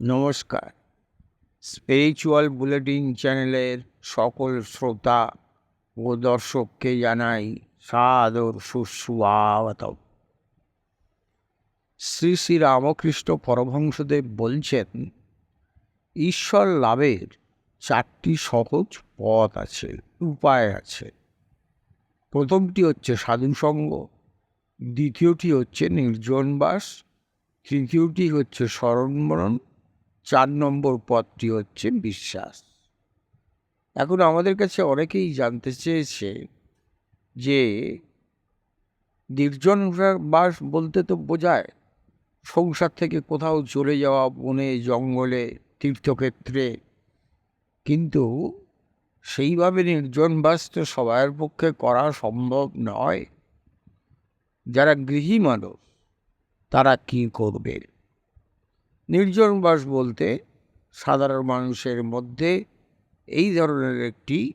নমস্কার। Spiritual bulletin চ্যানেলের সকল শ্রোতা ও দর্শককে জানাই সাদর সুস্বাগত শ্রী শ্রী রামকৃষ্ণ পরমহংসদেব বলছেন, ঈশ্বর লাভের চারটি সহজ পথ আছে, উপায় আছে। প্রথমটি হচ্ছে সাধুসঙ্গ, দ্বিতীয়টি হচ্ছে নির্জনবাস তৃতীয়টি হচ্ছে স্মরণমরণ চার নম্বর পথটি হচ্ছে বিশ্বাস। এখন আমাদের কাছে অনেকেই জানতে চেয়েছে যে নির্জন বাস বলতে তো বোঝায় সংসার থেকে কোথাও চলে যাওয়া, বনে, জঙ্গলে, তীর্থক্ষেত্রে। কিন্তু সেইভাবে নির্জন বাস তো সবার পক্ষে করা সম্ভব নয়। যারা গৃহী মানুষ, তারা কী করবে? নির্জন বাস বলতে সাধারণ মানুষের মধ্যে এই ধরনের একটি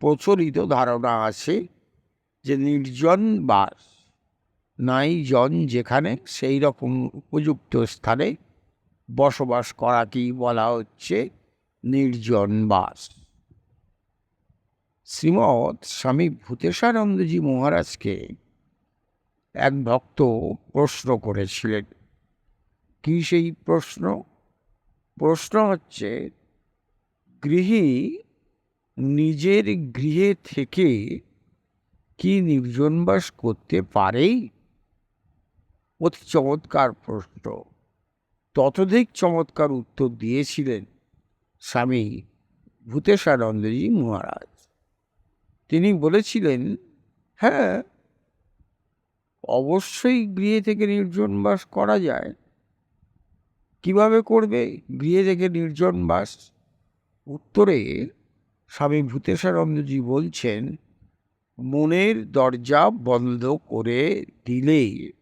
প্রচলিত ধারণা আছে যে নির্জন বাস নাই জন যেখানে সেই রকম উপযুক্ত স্থানে বসবাস করাকেই বলা হচ্ছে নির্জন বাস। শ্রীমৎ স্বামী ভূতেশানন্দজি মহারাজকে এক ভক্ত প্রশ্ন করেছিলেন কি সেই প্রশ্ন? প্রশ্ন হচ্ছে, গৃহী নিজের গৃহে থেকে কি নির্জনবাস করতে পারে অতি চমৎকার প্রশ্ন। ততধিক চমৎকার উত্তর দিয়েছিলেন স্বামী ভূতেশানন্দজি মহারাজ। তিনি বলেছিলেন হ্যাঁ অবশ্যই গৃহে থেকে নির্জনবাস করা যায়। কীভাবে করবে? গৃহে থেকে নির্জন বাস। উত্তরে স্বামী ভূতেশানন্দজি বলছেন, মনের দরজা বন্ধ করে দিলে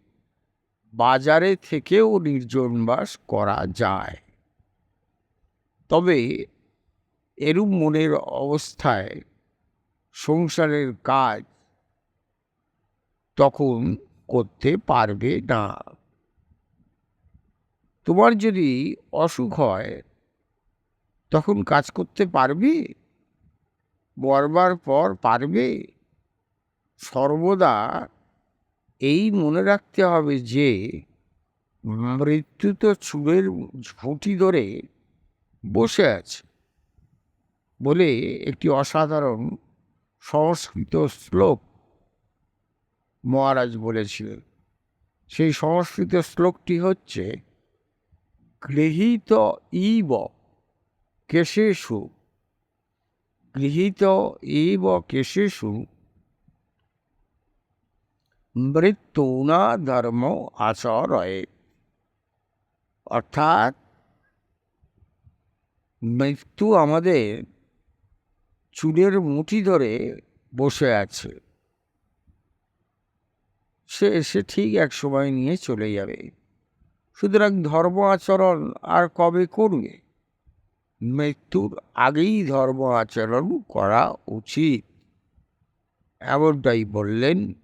বাজারে থেকেও নির্জন বাস করা যায়। তবে এরূপ মনের অবস্থায় সংসারের কাজ তখন করতে পারবে না। তোমার যদি অসুখ হয়, তখন কাজ করতে পারবে? মরবার পর পারবে? সর্বদা এই মনে রাখতে হবে যে, মৃত্যু তো চুলের ঝুঁটি ধরে বসে আছে। বলে একটি অসাধারণ সংস্কৃত শ্লোক মহারাজ বলেছিলেন। সেই সংস্কৃত শ্লোকটি হচ্ছে গৃহীত ইব কেশেষু। গৃহীত ইব কেশেষু। মৃত্যুনা ধর্ম আচরয়ে। অর্থাৎ মৃত্যু আমাদের চুলের মুঠি ধরে বসে আছে। সে এসে ঠিক এক সময় নিয়ে চলে যাবে। সুতরাং ধর্ম আচরণ আর কবে করবে? মৃত্যুর আগেই ধর্ম আচরণ করা উচিত। এমনটাই বললেন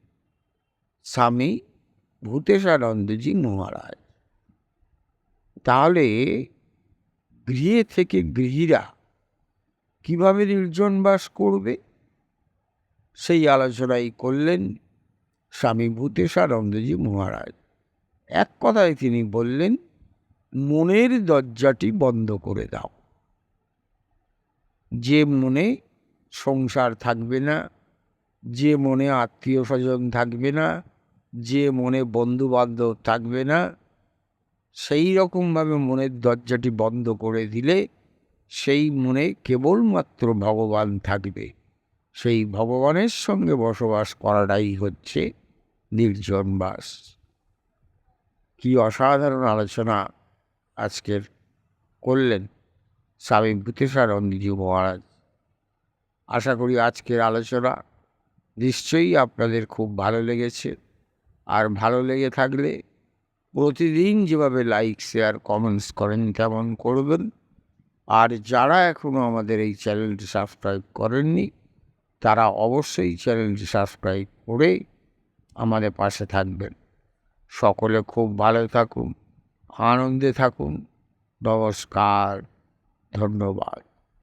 স্বামী ভূতেশানন্দজি মহারাজ। তাহলে গৃহে থেকে গৃহীরা কীভাবে নির্জন বাস করবে? সেই আলোচনাই করলেন স্বামী ভূতেশানন্দজি মহারাজ। এক কথায় তিনি বললেন, মনের দরজাটি বন্ধ করে দাও। যে মনে সংসার থাকবে না, যে মনে আত্মীয় স্বজন থাকবে না, যে মনে বন্ধু বান্ধব থাকবে না, সেই রকমভাবে মনের দরজাটি বন্ধ করে দিলে সেই মনে কেবলমাত্র ভগবান থাকবে। সেই ভগবানের সঙ্গে বসবাস করাটাই হচ্ছে নির্জন বাস কি অসাধারণ আলোচনা আজকের করলেন স্বামী ভূতেশানন্দজি মহারাজ। আশা করি আজকের আলোচনা নিশ্চয়ই আপনাদের খুব ভালো লেগেছে। আর ভালো লেগে থাকলে প্রতিদিন যেভাবে লাইক, শেয়ার, কমেন্টস করেন তেমন করবেন। আর যারা এখনও আমাদের এই চ্যানেলটি সাবস্ক্রাইব করেননি, তারা অবশ্যই চ্যানেলটি সাবস্ক্রাইব করে আমাদের পাশে থাকবেন। সকলে খুব ভালো থাকুন আনন্দে থাকুন। নমস্কার ধন্যবাদ।